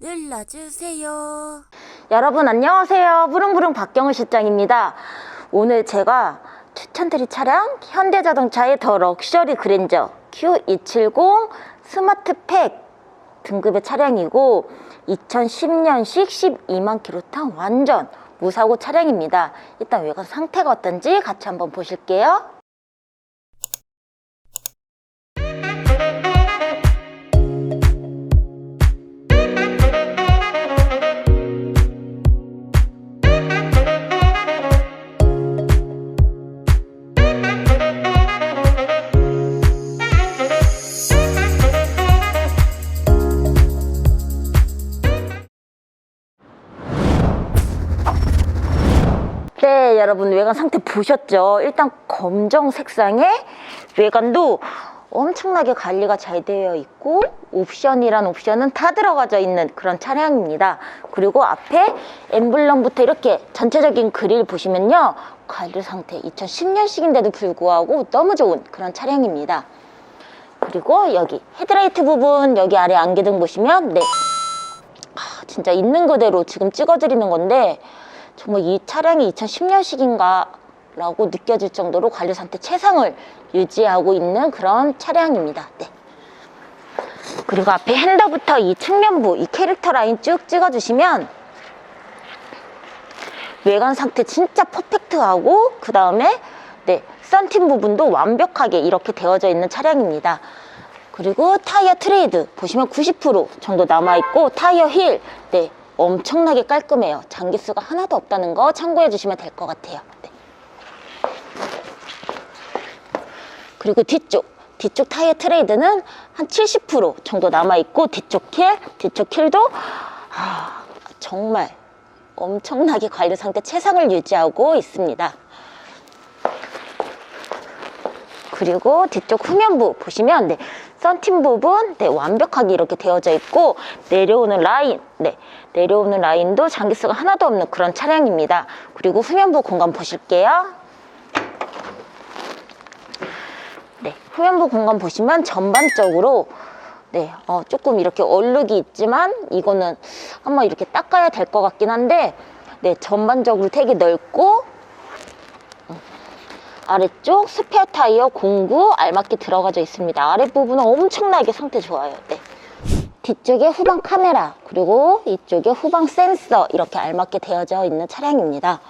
눌러주세요. 여러분 안녕하세요. 부릉부릉 박경우 실장입니다. 오늘 제가 추천드릴 차량 현대자동차의 더 럭셔리 그랜저 Q270 스마트팩 등급의 차량이고 2010년식 12만 킬로 탄 완전 무사고 차량입니다. 일단 외관 상태가 어떤지 같이 한번 보실게요. 여러분 외관 상태 보셨죠? 일단 검정 색상의 외관도 엄청나게 관리가 잘 되어 있고 옵션이란 옵션은 다 들어가져 있는 그런 차량입니다. 그리고 앞에 엠블럼부터 이렇게 전체적인 그릴 보시면요. 관리 상태 2010년식인데도 불구하고 너무 좋은 그런 차량입니다. 그리고 여기 헤드라이트 부분 여기 아래 안개등 보시면 네 아, 진짜 있는 그대로 지금 찍어드리는 건데 정말 이 차량이 2010년식인가 라고 느껴질 정도로 관리 상태 최상을 유지하고 있는 그런 차량입니다. 네. 그리고 앞에 핸더부터 이 측면부, 이 캐릭터 라인 쭉 찍어주시면 외관 상태 진짜 퍼펙트하고 그 다음에 네, 썬팅 부분도 완벽하게 이렇게 되어져 있는 차량입니다. 그리고 타이어 트레이드 보시면 90% 정도 남아있고 타이어 힐 네, 엄청나게 깔끔해요. 장기수가 하나도 없다는 거 참고해 주시면 될 것 같아요. 네. 그리고 뒤쪽 뒤쪽 타이어 트레이드는 한 70% 정도 남아있고 뒤쪽 킬 뒤쪽 킬도 아, 정말 엄청나게 관리 상태 최상을 유지하고 있습니다. 그리고 뒤쪽 후면부 보시면 네, 썬팅 부분 네, 완벽하게 이렇게 되어져 있고 내려오는 라인 네, 내려오는 라인도 장기수가 하나도 없는 그런 차량입니다. 그리고 후면부 공간 보실게요. 네, 후면부 공간 보시면 전반적으로 네, 어, 조금 이렇게 얼룩이 있지만 이거는 한번 이렇게 닦아야 될 것 같긴 한데 네, 전반적으로 되게 넓고 아래쪽 스페어 타이어 공구 알맞게 들어가져 있습니다. 아랫부분은 엄청나게 상태 좋아요. 네. 뒤쪽에 후방 카메라 그리고 이쪽에 후방 센서 이렇게 알맞게 되어져 있는 차량입니다.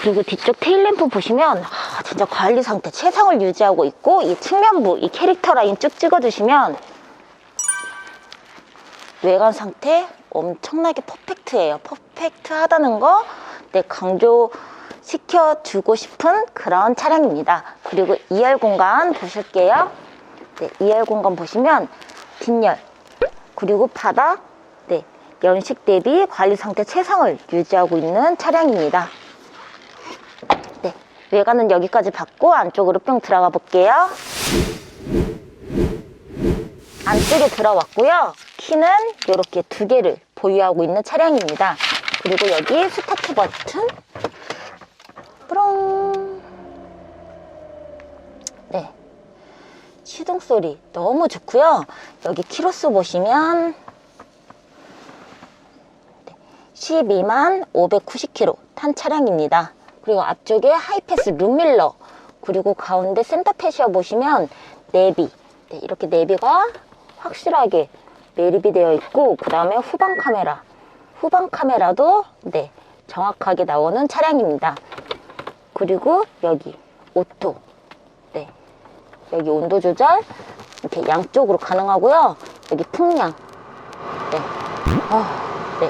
그리고 뒤쪽 테일램프 보시면 아, 진짜 관리 상태 최상을 유지하고 있고 이 측면부 이 캐릭터 라인 쭉 찍어주시면 외관 상태 엄청나게 퍼펙트해요. 퍼펙트하다는 거 네, 강조 시켜주고 싶은 그런 차량입니다. 그리고 2열 공간 보실게요. 네, 2열 공간 보시면 뒷열 그리고 바닥 네, 연식 대비 관리 상태 최상을 유지하고 있는 차량입니다. 네, 외관은 여기까지 받고 안쪽으로 뿅 들어가 볼게요. 안쪽에 들어왔고요. 키는 이렇게 두 개를 보유하고 있는 차량입니다. 그리고 여기 스타트 버튼 뿌렁 네. 시동 소리 너무 좋고요. 여기 키로수 보시면 12만 590km 탄 차량입니다. 그리고 앞쪽에 하이패스 룸밀러 그리고 가운데 센터 패시어 보시면 내비. 네, 이렇게 내비가 확실하게 매립이 되어 있고 그 다음에 후방 카메라. 후방 카메라도 네 정확하게 나오는 차량입니다 그리고 여기 오토. 네. 여기 온도 조절 이렇게 양쪽으로 가능하고요. 여기 풍량. 네, 아, 네.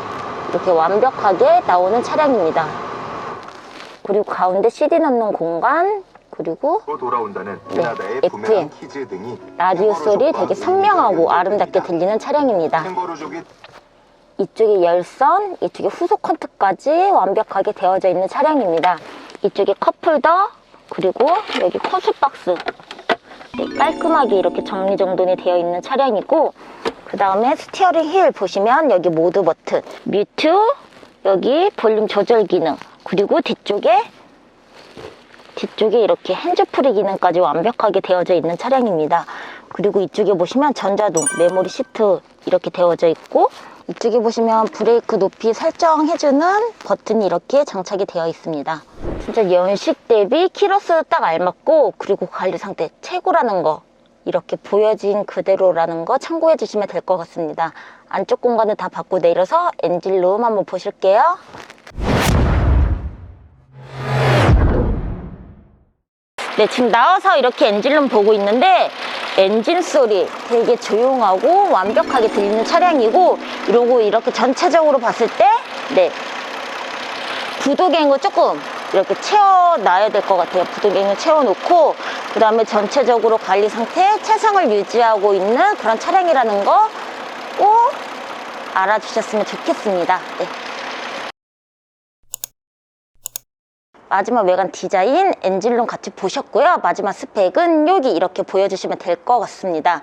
이렇게 완벽하게 나오는 차량입니다. 그리고 가운데 CD 넣는 공간 그리고 네, FM. 라디오 소리 되게 선명하고 아름답게 들리는 차량입니다. 이쪽에 열선, 이쪽에 후속 컨트까지 완벽하게 되어져 있는 차량입니다. 이쪽에 컵홀더, 그리고 여기 콘솔박스. 네, 깔끔하게 이렇게 정리정돈이 되어 있는 차량이고, 그 다음에 스티어링 휠 보시면 여기 모드 버튼, 뮤트, 여기 볼륨 조절 기능, 그리고 뒤쪽에 뒤쪽에 이렇게 핸즈프리 기능까지 완벽하게 되어져 있는 차량입니다. 그리고 이쪽에 보시면 전자동, 메모리 시트 이렇게 되어져 있고 이쪽에 보시면 브레이크 높이 설정해주는 버튼이 이렇게 장착이 되어 있습니다. 진짜 연식 대비 키로수 딱 알맞고 그리고 관리 상태 최고라는 거 이렇게 보여진 그대로라는 거 참고해 주시면 될 것 같습니다. 안쪽 공간을 다 받고 내려서 엔진 룸 한번 보실게요. 네, 지금 나와서 이렇게 엔진룸 보고 있는데 엔진 소리 되게 조용하고 완벽하게 들리는 차량이고 그리고 이렇게 전체적으로 봤을 때 네, 부도갱을 조금 이렇게 채워놔야 될 것 같아요. 부도갱을 채워놓고 그 다음에 전체적으로 관리 상태 최상을 유지하고 있는 그런 차량이라는 거 꼭 알아주셨으면 좋겠습니다. 네. 마지막 외관 디자인 엔진룸 같이 보셨고요. 마지막 스펙은 여기 이렇게 보여주시면 될 것 같습니다.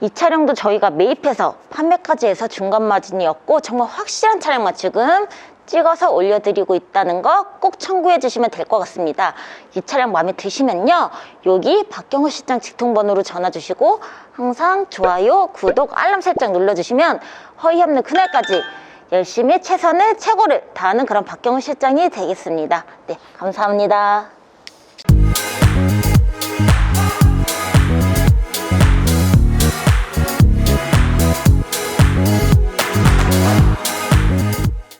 이 차량도 저희가 매입해서 판매까지 해서 중간 마진이었고 정말 확실한 차량만 지금 찍어서 올려드리고 있다는 거 꼭 참고해 주시면 될 것 같습니다. 이 차량 마음에 드시면요. 여기 박경호 실장 직통번호로 전화 주시고 항상 좋아요, 구독, 알람 설정 눌러주시면 허위 없는 그날까지 열심히 최선을 최고를 다하는 그런 박경호 실장이 되겠습니다. 네, 감사합니다.